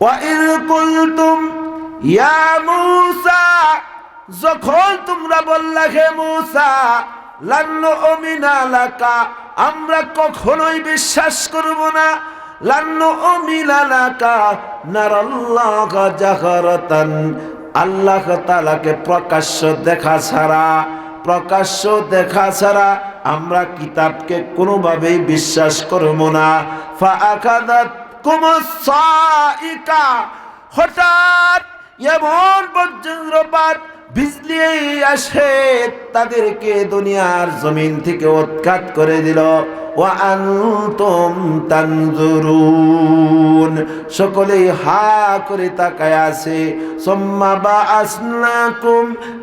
وإذ قلتم يا موسى যখন তোমরা বললা হে মুসা লান্ন অমিনা লাকা আমরা কখনোই বিশ্বাস করব না লান্ন অমিনা লাকা নারাল্লাহ জাহারাতান আল্লাহ তাআলাকে প্রকাশ্য দেখা ছাড়া প্রকাশ্য দেখা ছাড়া আমরা কিতাবকে কোনোভাবেই বিশ্বাস করব না ফা আকাদাত কুমসাইকা হঠাৎ এমন বজ্রপাত বিজলি আসে, তাদেরকে দুনিয়ার জমিন থেকে উৎখাত করে দিল। ও আনতুম তানজুরুন। সকলেই হা করে তাকায় আছে। সোম্মা বা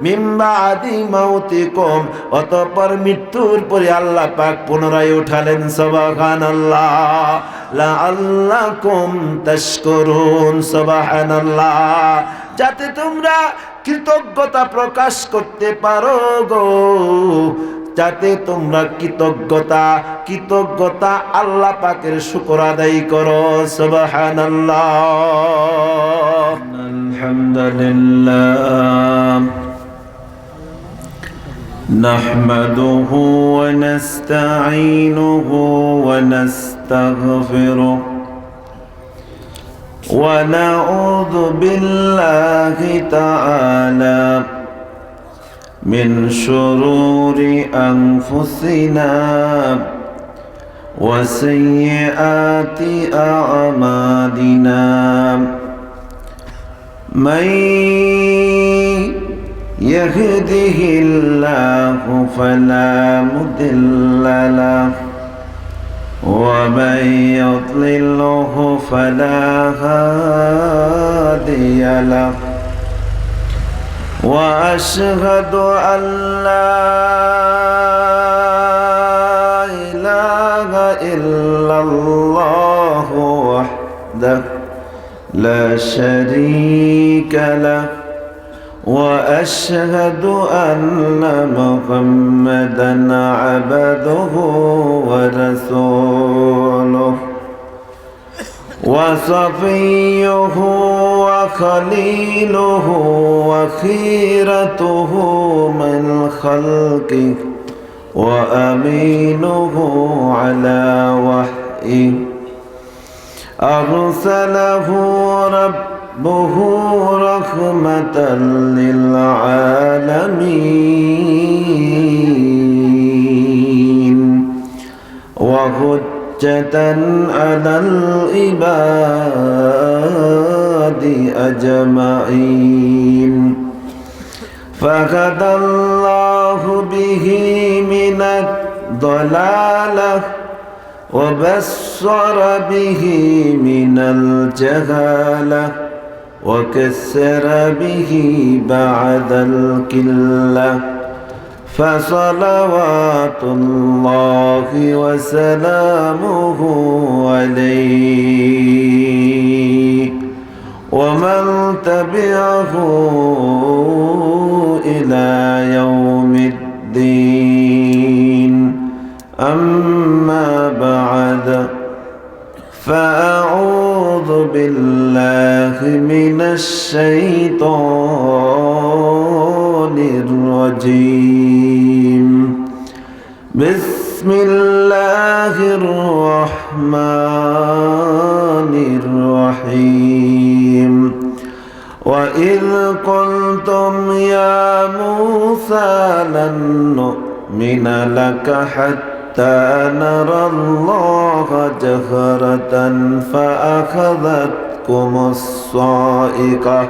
মিম্বা আদি মাউতিকুম। অতঃপর মৃত্যুর পরে আল্লাহ পাক পুনরায় উঠালেন সবাহান আল্লাহ লা আল্লাকুম তাশকুরুন, সুবহানাল্লাহ। যাতে তোমরা কৃতজ্ঞতা প্রকাশ করতে পারো গো যাতে তোমরা কৃতজ্ঞতা কৃতজ্ঞতা আল্লাহ পাকের শুকর আদায় করো সুবহানাল্লাহ আলহামদুলিল্লাহ نحمده ونستعينه ونستغفره ونعوذ بالله تعالى من شرور أنفسنا وسيئات أعمالنا. من يهده الله فلا مضل له ومن يضلله فلا هادي له. وأشهد أن لا إله إلا الله وحده لا شريك له. وأشهد أن محمدا عبده ورسوله وصفيه وخليله وخيرته من خلقه وأمينه على وحيه أرسله ربه رحمة للعالمين. وهجة على العباد أجمعين. فهدى الله به من الضلالة وبصر به من الجهالة. وكسر به بعد الكلة فصلوات الله وسلامه عليه. ومن تبعه إلى يوم الدين. أما بعد فأعوذ بالله من الشيطان الرجيم. بسم الله الرحمن الرحيم. وإذ قلتم يا موسى لن نؤمن لك حتى نرى الله جهرة فأخذتكم الصائقة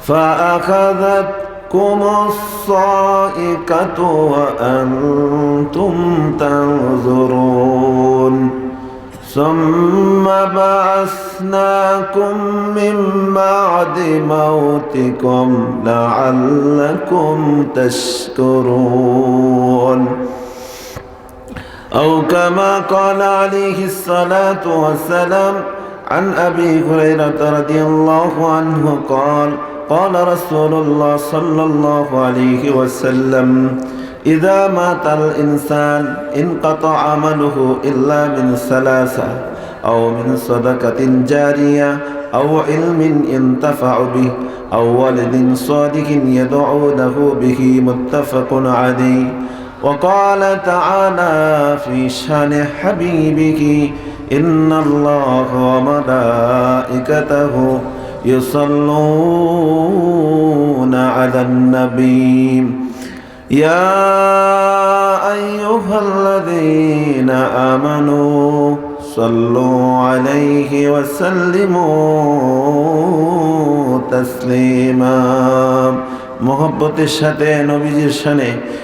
فأخذتكم الصائقة وأنتم تنظرون ثم بعثناكم من بعد موتكم لعلكم تشكرون أو كما قال عليه الصلاة والسلام عن أبي هريرة رضي الله عنه قال قال رسول الله صلى الله عليه وسلم إذا مات الإنسان انقطع عمله إلا من ثلاثة أو من صدقة جارية أو علم ينتفع به أو ولد صالح يدعو له به متفق عليه. وقال تعالى في شان حبيبه إن الله وملائكته يصلون على النبي يا أيها الذين آمنوا صلوا عليه وسلموا تسليما মোহব্বতের সাথে নবীজির শানে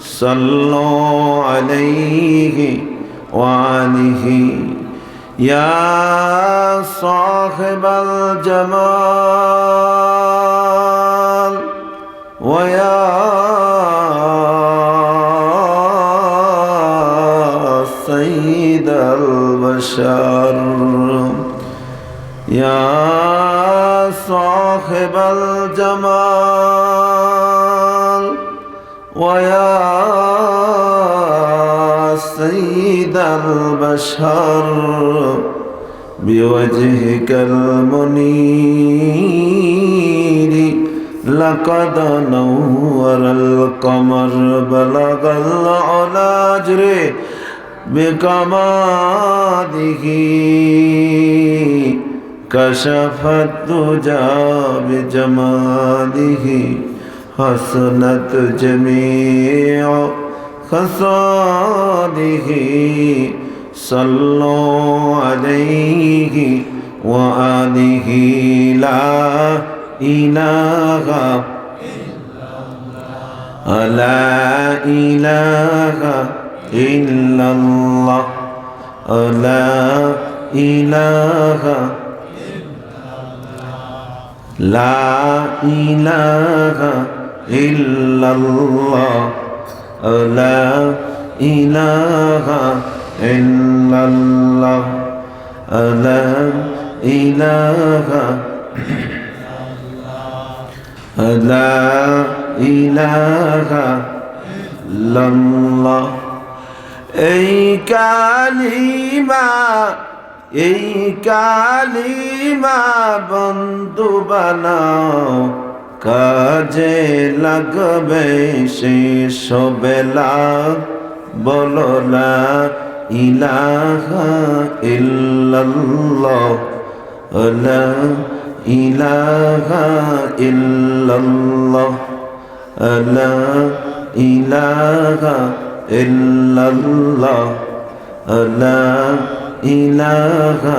صلوا عليه وعليه يا صاحب الجمال ويا سيد البشر. يا سيد البشر بوجهك المنير لقد نور القمر بلغ العلا جري بكماله كشف الدجى بجماله حسنت جميع خصاله صلوا عليه وآله لا إله لا إله إلا الله لا إله لا إله إلا الله لا إله إلا الله لا إله لا إله إلا الله এই কালিমা এই কালিমা বন্ধু বানাও কাজে লাগবে শেষ বেলা বলো না ইলাহা ইল্লাল্লাহ। লা ইলাহা ইল্লাল্লাহ। লা ইলাহা ইল্লাল্লাহ। লা ইলাহা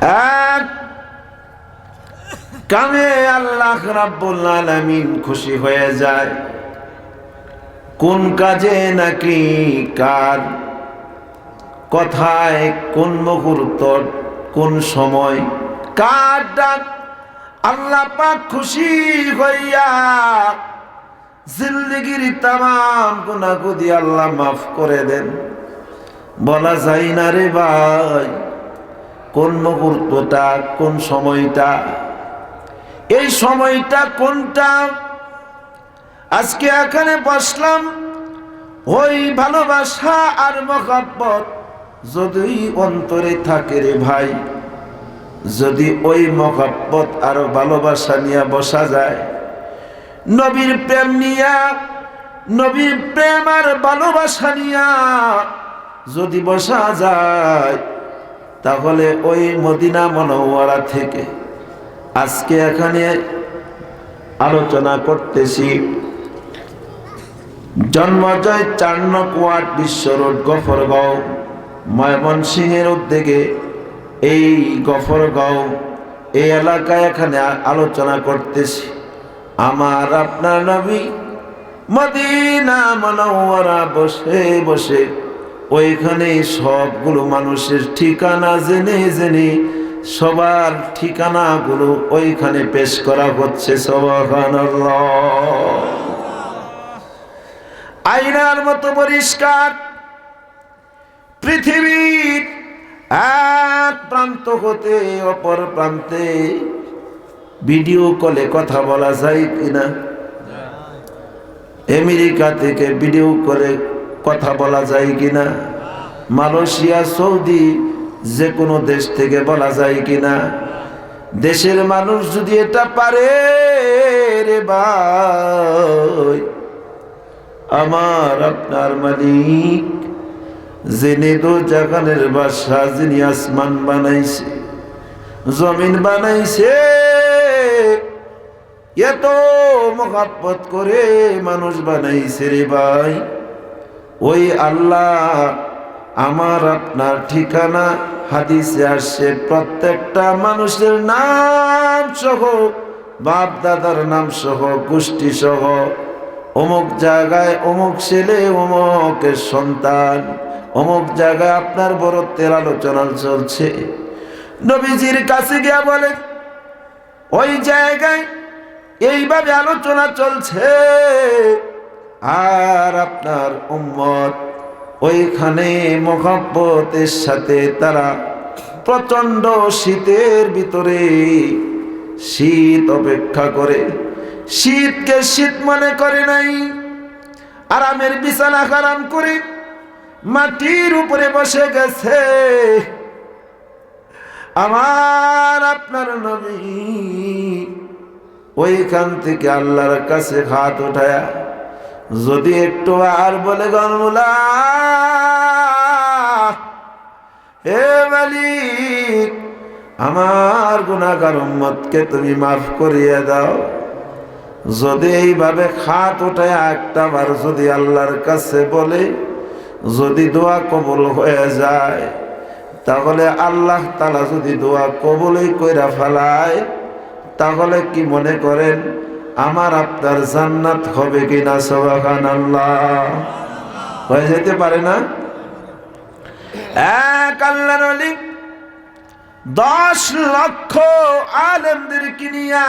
এক কামে আল্লাহ রাব্বুল আলামিন খুশি হয়ে যায়। কোন কাজে নাকি কার? কথায় কোন মুহূর্ত, কোন সময়? কার ডাক? আল্লাহ পাক খুশি হইয়া জিন্দগির তাম গুনাগুদি আল্লাহ মাফ করে দেন। বলা যায় না রে ভাই। কোন মুহূর্তটা, কোন সময়টা? এই সময়টা কোনটা? আজকে এখানে বসলাম। ওই ভালোবাসা আর মহাব্বত যদি অন্তরে থাকে রে ভাই, যদি ওই মহাব্বত আর ভালোবাসা নিয়ে বসা যায়, নবীর প্রেম নিয়া, নবীর প্রেম আর ভালোবাসা নিয়া যদি বসা যায় তাহলে ওই মদিনা মনোয়ারা থেকে আজকে এখানে আলোচনা করতেছি। জন্মজয় চার নকুয়াট বিশ্ব রোড, গফরগাঁও। ময়মনসিংহের উদ্যোগে এই গফরগাঁও, এই এলাকায় এখানে আলোচনা করতেছি। আমার আপনার নবী মদিনা মনোয়ারা বসে বসে ওইখানে সবগুলো মানুষের ঠিকানা জেনে জেনে সবার ঠিকানাগুলো ওইখানে পেশ করা হচ্ছে আয়নার মতো পরিষ্কার। পৃথিবীর এক প্রান্ত হতে অপর প্রান্তে ভিডিও কলে কথা বলা যায় কিনা? আমেরিকা থেকে ভিডিও করে কথা বলা যায় কিনা? মালয়েশিয়া, সৌদি যে কোনো দেশ থেকে বলা যায় কিনা? দেশের মানুষ যদি এটা পারে, রে ভাই, আমার আপনার মালিক জেনে দো জাগানের বাসা, যিনি আসমান বানাইছে, জমিন বানাইছে, এত মহাব্বত করে মানুষ বানাইছে রে ভাই। ওই আল্লাহ আমার আপনার ঠিকানা, হাদিসে আসছে, প্রত্যেকটা মানুষের নাম সহ বাপ দাদার নাম সহ, গোষ্ঠী সহ, অমুক জায়গায় অমুক ছেলে অমুকের সন্তান, অমুক জায়গায় আপনার বরত্বের আলোচনা চলছে। নবীজির কাছে গিয়া বলে ওই জায়গায় এইভাবে আলোচনা চলছে। আর আপনার উম্মত, ওইখানে মহাব্বতের সাথে তারা প্রচণ্ড শীতের ভিতরে শীত অপেক্ষা করে। শীতকে শীত মনে করে নাই, আরামের বিছানা হারাম করে মাটির উপরে বসে গেছে। আমার আপনার নবী, ওইখান থেকে আল্লাহর কাছে হাত উঠায়া যদি একটু আর বলে গনমুলা হে মালিক, আমার গুণাগার উম্মতকে তুমি মাফ করিয়ে দাও। যদি এইভাবে খাত উঠায় একটা বার যদি আল্লাহর কাছে বলে, যদি দোয়া কবুল হয়ে যায়, তাহলে আল্লাহ তালা যদি দোয়া কবুলই কইরা ফেলায়, তাহলে কি মনে করেন আমার আপনার জান্নাত হবে কিনা সবাখান আল্লাহ হয়ে যেতে পারে না? এক আল্লাহর অলি দশ লক্ষ আলেমদের কিনিয়া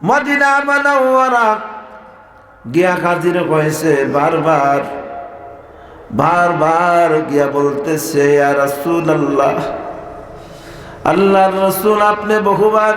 মদিনা মানওয়ারা গিয়া হাজির হয়েছে বারবার। বারবার গিয়া বলতেছে আর রাসূল আল্লাহ আল্লাহর রসুল আপনি বহুবার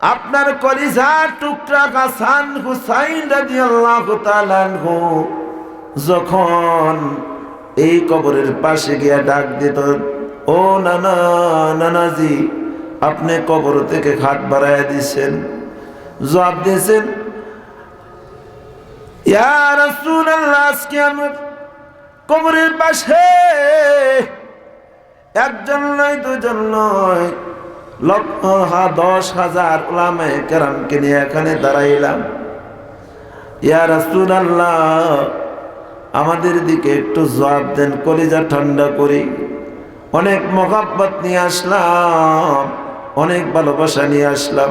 আপনার কলিজার টুকরা হাসান হুসাইন তাআলা আনহু যখন এই কবরের পাশে গিয়া ডাক দিত, ও নানা, নানাজি, আপনি কবর থেকে খাট বাড়াইয়া দিছেন, জবাব দিয়েছেন কবরের পাশে একজন নয়, দুজন নয় লক্ষ দশ হাজার এখানে দাঁড়াইলাম। আমাদের দিকে একটু জবাব দেন, কলিজা ঠান্ডা করি। অনেক মহাব্বত নিয়ে আসলাম, অনেক ভালোবাসা নিয়ে আসলাম।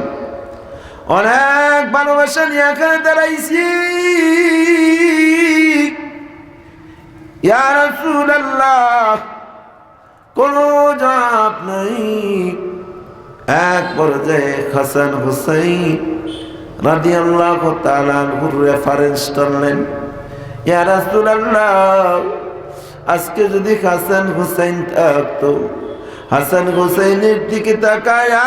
অনেক ভালোবাসা নিয়ে এখানে দাঁড়াইছি। কোনো জবাব নাই। এক পর্যায়ে হাসান হুসাইন তাআলা আনহুর রেফারেন্স টানলেন। আজকে যদি হাসান হুসাইন থাকতো, হাসান হুসাইনের দিকে তাকায়া,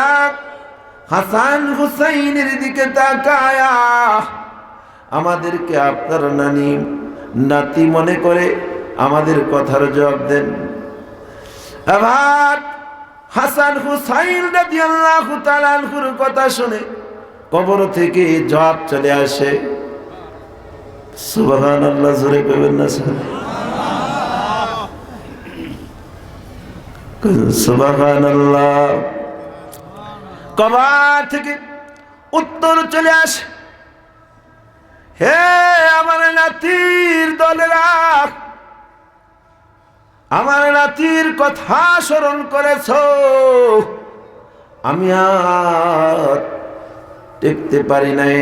হাসান হুসাইনের দিকে তাকায়া, আমাদেরকে আপনার নানি, নাতি মনে করে আমাদের কথার জবাব দেন। আবার হাসান হুসাইন রাদিয়াল্লাহু তাআলা আনহুর কথা শুনে কবর থেকে জবাব চলে আসে। সুবহানাল্লাহ, জোরে কইবেন না সুবহানাল্লাহ। কবর থেকে উত্তর চলে আসে। হে আমার নাতির দলেরা আমার নাতির কথা স্মরণ করেছ। আমি আর টিকতে পারি নাই।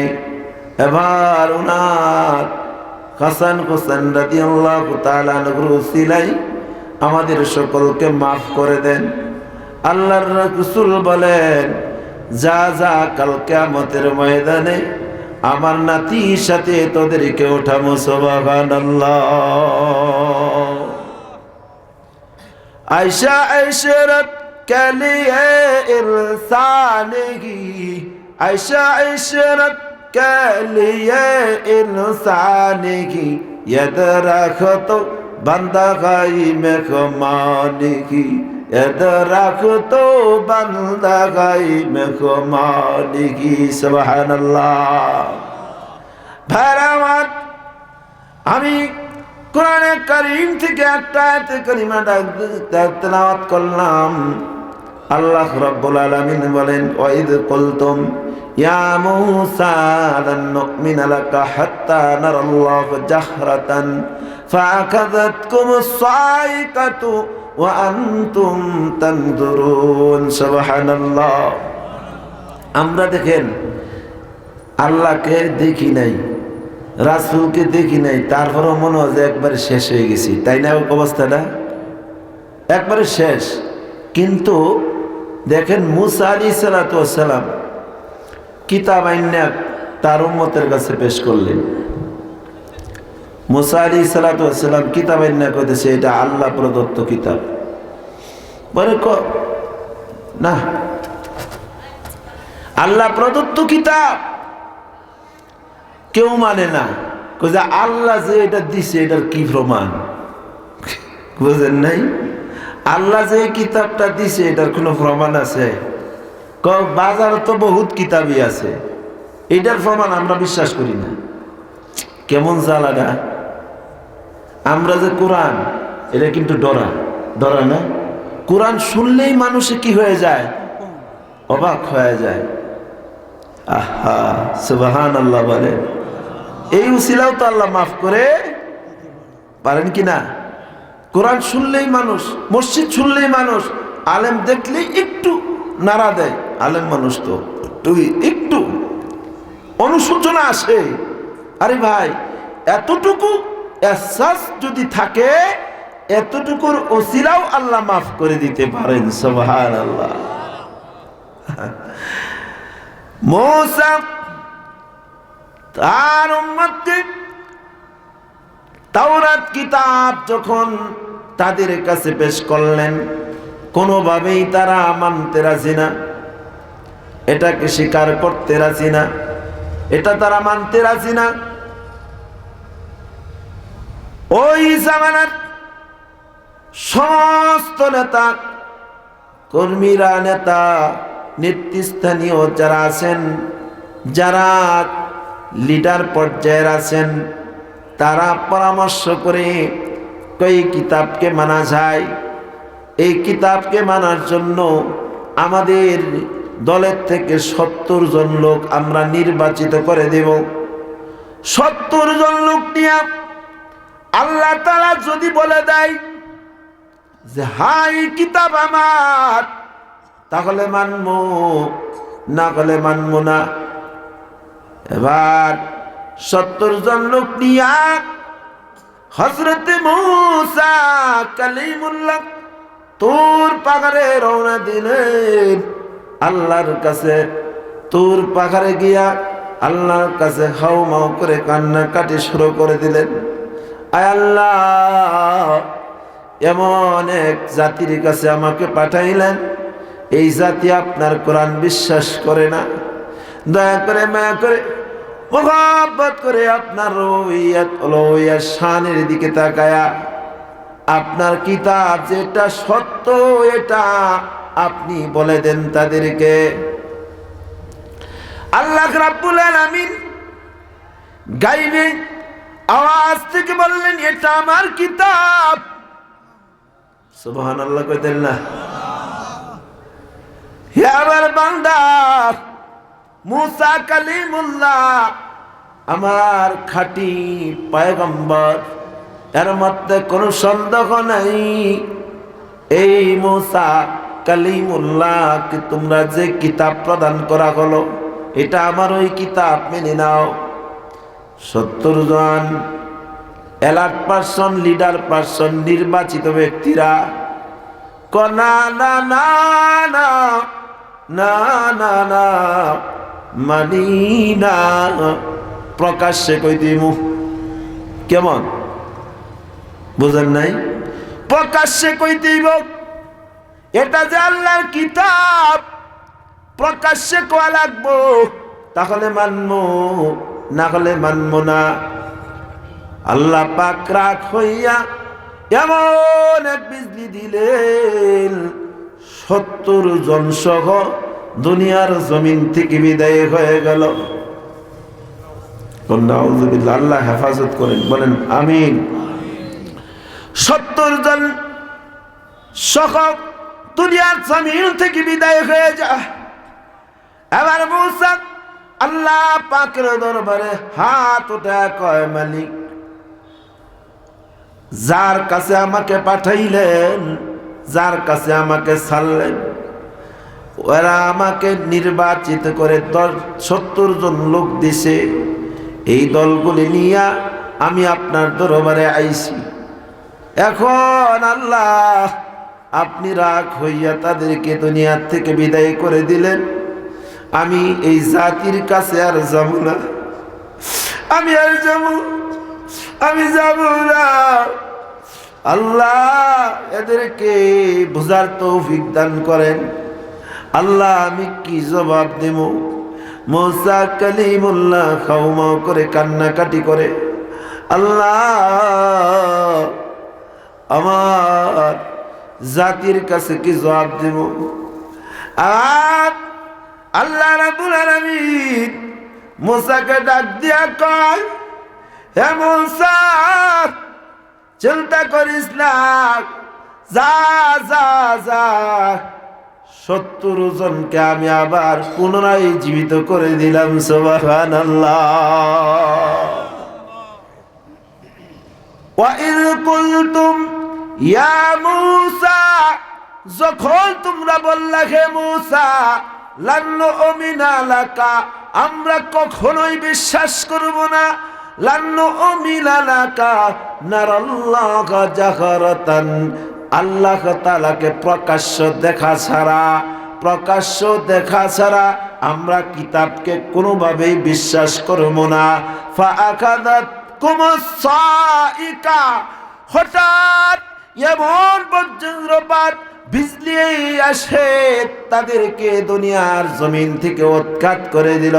এবার উনার হাসান হোসেন রাজি আল্লাহ সিলাই আমাদের সকলকে মাফ করে দেন। আল্লাহর রসুল বলেন, যা যা কালকে আমাদের ময়দানে আমার নাতির সাথে তোদেরকে ওঠামো সোবাগান আল্লাহ عشا عشرت کے لیے انسان ہی عشا عشرت کے لیے انسان ہی ید رکھ تو بندہ گئی میں کمان کی ید رکھ تو بندہ گئی میں کمان کی سبحان اللہ بھرامت আমি কোরআনে করিম থেকে একটা আয়াতে করিমা ডাক তেলাওয়াত করলাম। আল্লাহ রাব্বুল আলামিন বলেন, ওয়াইদ কুলতুম, ইয়া মূসা, লান নুমিনা লাকা হাত্তা নারাল্লাহ জাহরাতান ফাআখাযাতকুমুস সাইকাতু ওয়া আনতুম তানজুরুন। সুবহানাল্লাহ। আমরা দেখেন, আল্লাহকে দেখি নাই। রাসুলকে দেখি নাই, তারপরও মনে হয় যে একবারে শেষ হয়ে গেছি। তাই না অবস্থাটা? একবারে শেষ। কিন্তু দেখেন মুসা আলী সালাতাম কিতাব আইনা তার উম্মতের কাছে পেশ করলেন। মুসা আলী সালাতাম কিতাব আইনা কইতেছে, এটা আল্লাহ প্রদত্ত কিতাব। বলে, ক? না। আল্লাহ প্রদত্ত কিতাব। কেউ মানে না। যে আল্লাহ যে এটা দিছে, এটার কি প্রমাণ? বুঝেন নাই? আল্লাহ যে কিতাবটা দিছে, এটার কোনো প্রমাণ আছে? বাজারে তো বহুত কিতাবই আছে। এটার প্রমাণ আমরা বিশ্বাস করি না। কেমন জ্বালাটা? আমরা যে কোরআন, এটা কিন্তু ডরা। ডরা না? কোরআন শুনলেই মানুষে কি হয়ে যায়? অবাক হয়ে যায়। আহা সুবাহান আল্লাহ বলে। এই উসিলাও তো আল্লাহ মাফ করে পারেন কি না? কোরআন শুনলেই মানুষ, মসজিদ শুনলেই মানুষ, আলেম দেখলেই একটু নাড়া দেয়। আলেম মানুষ তো তুই একটু। অনুশোচনা আসে। আরে ভাই, এতটুকু এহসাস যদি থাকে, এতটুকুর ওসিলাও আল্লাহ মাফ করে দিতে পারেন সোহান আল্লাহ মৌসা তার উম্মতকে তাওরাত কিতাব যখন তাদের কাছে পেশ করলেন, কোনোভাবেই তারা মানতে রাজি না। এটাকে স্বীকার করতে রাজি না। এটা তারা মানতে রাজি না। ওই জামানার সমস্ত নেতা, কর্মীরা, নেতা, নেতৃস্থানীয় যারা আছেন, যারা লিডার পর্যায়ের আছেন, তারা পরামর্শ করে এই কিতাবকে মানা যায়। এই কিতাবকে মানার জন্য আমাদের দলের থেকে সত্তর জন লোক আমরা নির্বাচিত করে দেব। সত্তর জন লোক নিয়ে আল্লাহ তারা যদি বলে দেয় যে হাই কিতাব আমার, তাহলে মানব, না হলে মানব না। এবার সত্তর জন লোক নিয়া হজরত মুসা কালিমুল্লাহ তোর পাহাড়ে রওনা দিলেন। আল্লাহর কাছে তোর পাহাড়ে গিয়া আল্লাহর কাছে হাউ মাউ করে কান্নাকাটি শুরু করে দিলেন। আয় আল্লাহ, এমন এক জাতির কাছে আমাকে পাঠাইলেন। এই জাতি আপনার কোরআন বিশ্বাস করে না। দয়া করে মায়া করে মোহাব্বত করে আপনার শানের দিকে তাকায়া, আপনার কিতাব যেটা সত্য এটা আপনি বলে দেন তাদেরকে। আল্লাহ রাব্বুল আলামিন গাইবে, আওয়াজ থেকে বললেন, এটা আমার কিতাব। সুবহানাল্লাহ কইতেন না। হে আমার বান্দা মুসা কালিমুল্লাহ, আমার খাটি পয়গম্বর এর মধ্যে কোনো সন্দেহ নাই। এই মুসা কালিমুল্লাহকে তোমরা যে কিতাব প্রদান করা হলো, এটা আমার ওই কিতাব মেনে নাও। সত্তর জন এলার্ট পার্সন, লিডার পার্সন, নির্বাচিত ব্যক্তিরা কনা, না না না না না না মানি না প্রকাশ্যে কই দিমু কেমন? বুঝেন নাই? প্রকাশ্যে কই দিব এটা যে আল্লাহর কিতাব। প্রকাশ্যে কোয়া লাগবো? তাহলে মানবো না হলে মানবো না। আল্লাহ পাক রাগ হইয়া এমন এক বিজলি দিলেন। সত্তর জন সহ দুনিয়ার জমিন থেকে বিদায় হয়ে গেল। আল্লাহ হেফাজত করেন, বলেন, আমিন। সত্তর জন সহ দুনিয়ার জমিন থেকে বিদায় হয়ে যায় এবার মুসা আল্লাহ পাকের দরবারে হাত উঠে কয়, মালিক, যার কাছে আমাকে পাঠাইলেন, যার কাছে আমাকে ছাড়লেন ওরা আমাকে নির্বাচিত করে সত্তর জন লোক দিছে। এই দলগুলি নিয়ে আমি আপনার দরবারে আইছি। এখন আল্লাহ, আপনি রাগ হইয়া তাদেরকে দুনিয়ার থেকে বিদায় করে দিলেন। আমি এই জাতির কাছে আর যাব না। আমি আর যাব, আমি যাব না। আল্লাহ এদেরকে বোঝার তৌফিক দান করেন। আল্লাহ, আমি কি জবাব দেব? মোসা কালিমুল্লাহ খাউমাও করে, কান্নাকাটি করে, আল্লাহ, আমার জাতির কাছে কি জবাব দেব? আর আল্লাহ রাবুল আলামিন মুসাকে ডাক দিয়া কয়, হে মুসা, চিন্তা করিস না, যা যা যা। সত্তর জনকে আমি আবার পুনরায় জীবিত করে দিলাম সোবাহান যখন তোমরা বললা, হে মূসা লান্নু অমিনা লাকা আমরা কখনোই বিশ্বাস করব না। লান্নু অমিনা লাকা, নারাল্লাহ জাহরাতান আল্লাহ তালাকে প্রকাশ্য দেখা ছাড়া, প্রকাশ্য দেখা ছাড়া আমরা কিতাবকে কোনোভাবেই বিশ্বাস করব না। হঠাৎ আসে, তাদেরকে দুনিয়ার জমিন থেকে উৎখাত করে দিল।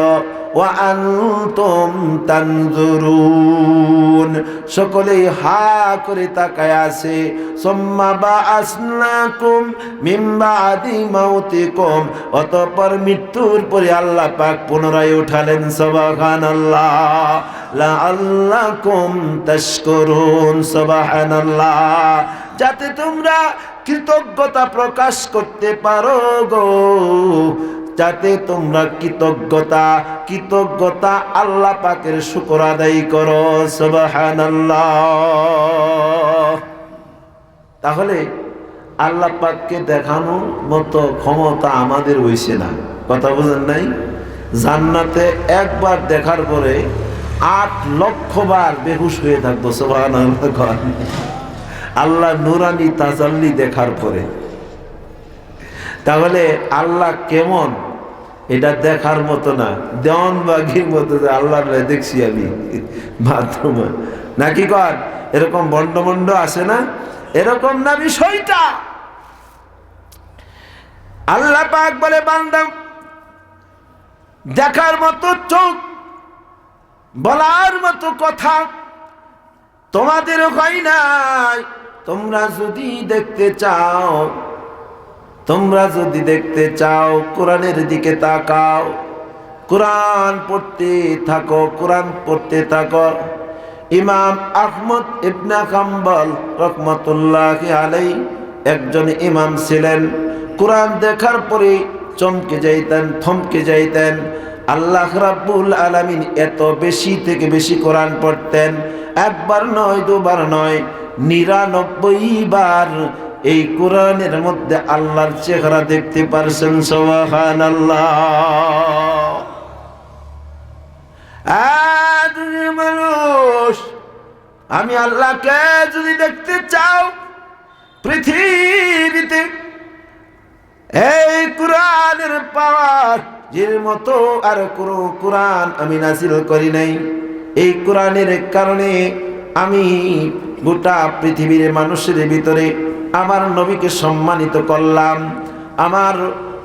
ওয়ান্তুম তানজুরুন। সকলেই হা করে তাকায় আছে। সোম্মা বা আসনাকুম মিম্বা আদি মাউতিকুম। অতঃপর মৃত্যুর পরে আল্লাহ পাক পুনরায় উঠালেন সবাহান আল্লাহ লা আল্লাহ আল্লাকুম তাশকুরুন সবাহান আল্লাহ যাতে তোমরা কৃতজ্ঞতা প্রকাশ করতে পারো গো। যাতে তোমরা কৃতজ্ঞতা কৃতজ্ঞতা আল্লাহ পাকের শুকর আদায় করো তাহলে আল্লাহ পাককে দেখানোর মতো ক্ষমতা আমাদের হইছে না। কথা বুঝেন নাই? জান্নাতে একবার দেখার পরে আট লক্ষ বার বেহুশ হয়ে থাকব সোহান আল্লাহ নুরানি তাজাল্লি দেখার পরে। তাহলে আল্লাহ কেমন? এটা দেখার মতো না। দেওয়ান বাঘির মতো আল্লাহ দেখছি আমি। বাথরুমে নাকি কর? এরকম বন্ড বন্ড আসে না? এরকম না বিষয়টা আল্লাহ পাক বলে বান্দাম দেখার মতো চোখ, বলার মতো কথা তোমাদের হয় নাই। তোমরা যদি দেখতে চাও তোমরা যদি দেখতে চাও, কোরআনের দিকে তাকাও। কোরআন পড়তে থাকো, কোরআন পড়তে থাকো। ইমাম আহমদ ইবনা কাম্বল রহমতুল্লাহ আলাই একজন ইমাম ছিলেন। কোরআন দেখার পরে চমকে যাইতেন, থমকে যাইতেন। আল্লাহ রাব্বুল আলামিন এত বেশি থেকে বেশি কোরআন পড়তেন। একবার নয়, দুবার নয়, নিরানব্বই বার এই কোরআনের মধ্যে আল্লাহর চেহারা দেখতে পারছেন সোহান মানুষ, আমি আল্লাহকে যদি দেখতে চাও, পৃথিবীতে এই কোরআনের পাওয়ার যের মতো আর কোনো কোরআন আমি নাসিল করি নাই। এই কোরআনের কারণে আমি গোটা পৃথিবীর মানুষের ভিতরে আমার নবীকে সম্মানিত করলাম। আমার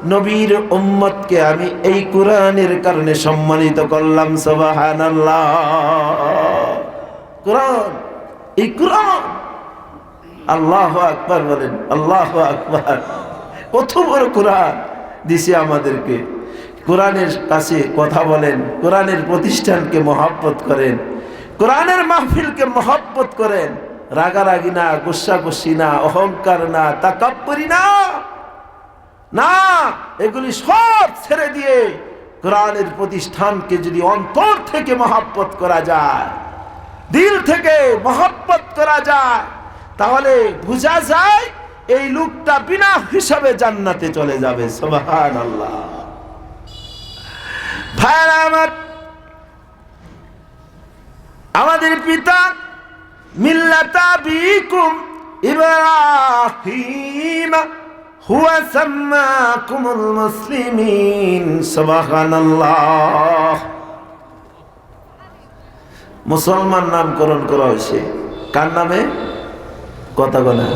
নবীর উম্মতকে আমি এই কোরআনের কারণে সম্মানিত করলাম সবাহান কোরআন, এই কোরআন। আল্লাহ আকবার বলেন, আল্লাহ আকবার। কত বড় কোরআন দিছে আমাদেরকে। কোরআনের কাছে কথা বলেন, কোরআনের প্রতিষ্ঠানকে মহাব্বত করেন। কোরআনের মাহফিলকে মহাব্বত করেন। রাগারাগি না গুসা গুসি না, অহংকার না তাকাব্বরি না। না, এগুলি সব ছেড়ে দিয়ে কোরআনের প্রতিষ্ঠানকে যদি অন্তর থেকে মহাব্বত করা যায়, দিল থেকে মহাব্বত করা যায়, তাহলে বোঝা যায় এই লোকটা বিনা হিসাবে জান্নাতে চলে যাবে। সোবাহান আল্লাহ ভাইরা আমার আমাদের পিতা মিল্লাতা বিকুম ইব্রাহিম, হুয়া সাম্মাকুমুল মুসলিমিন, সুবহানাল্লাহ। মুসলমান নামকরণ করা হয়েছে। কার নামে? কথা বলে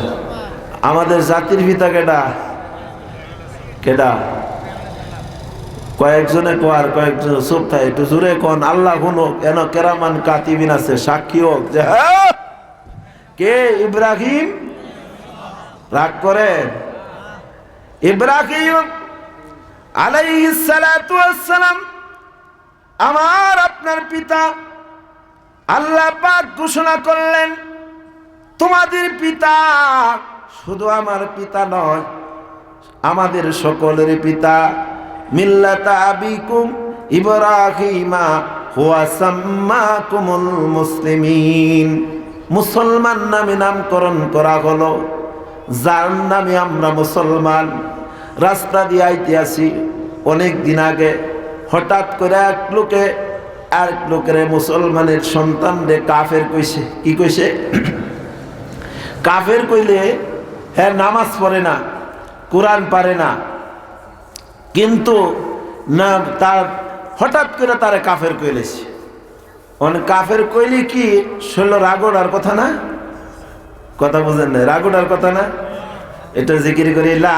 আমাদের জাতির পিতা কেডা? কেডা? কয়েকজনে কোয়ার কয়েকজন চুপ থাকে। একটু জোরে কোন আল্লাহ শুনুক এন কেরামান কাতিবিন আছে সাক্ষী হোক যে হ্যাঁ, কে ইব্রাহিম? রাগ করেন ইব্রাহিম ওয়াসসালাম আমার আপনার পিতা আল্লাহ পাক ঘোষণা করলেন তোমাদের পিতা শুধু আমার পিতা নয় আমাদের সকলের পিতা। মিল্লাতা আবিকুম ইব্রাহিমা হুয়া সাম্মাকুমুল মুসলিমিন। মুসলমান নামে নামকরণ করা হলো। যার নামে আমরা মুসলমান। রাস্তা দিয়ে আইতে আসি। অনেক দিন আগে হঠাৎ করে এক লোকে এক লোকের মুসলমানের সন্তান রে কাফের কইছে। কি কইছে? কাফের কইলে হ্যাঁ নামাজ পড়ে না, কোরআন পারে না। কিন্তু না, তার হঠাৎ করে তারে কাফের কইলেছে মানে কাফের কইলে কি শৈল রাগড়ার কথা না? কথা বুঝেন না রাগড়ার কথা না? এটা জিকির করি লা